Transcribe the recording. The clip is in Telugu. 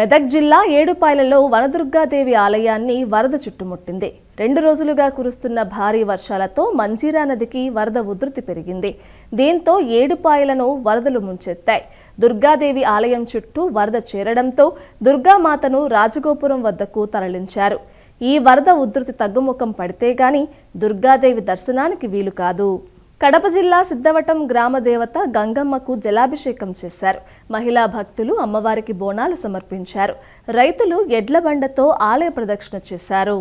మెదక్ జిల్లా ఏడుపాయలలో వనదుర్గాదేవి ఆలయాన్ని వరద చుట్టుముట్టింది. రెండు రోజులుగా కురుస్తున్న భారీ వర్షాలతో మంజీరా నదికి వరద ఉధృతి పెరిగింది. దీంతో ఏడుపాయలను వరదలు ముంచెత్తాయి. దుర్గాదేవి ఆలయం చుట్టూ వరద చేరడంతో దుర్గామాతను రాజగోపురం వద్దకు తరలించారు. ఈ వరద ఉధృతి తగ్గుముఖం పడితే గాని దుర్గాదేవి దర్శనానికి వీలు కాదు. కడప జిల్లా సిద్ధవటం గ్రామ దేవత గంగమ్మకు జలాభిషేకం చేశారు. మహిళా భక్తులు అమ్మవారికి బోనాలు సమర్పించారు. రైతులు ఎడ్ల బండతో ఆలయ ప్రదక్షిణ చేశారు.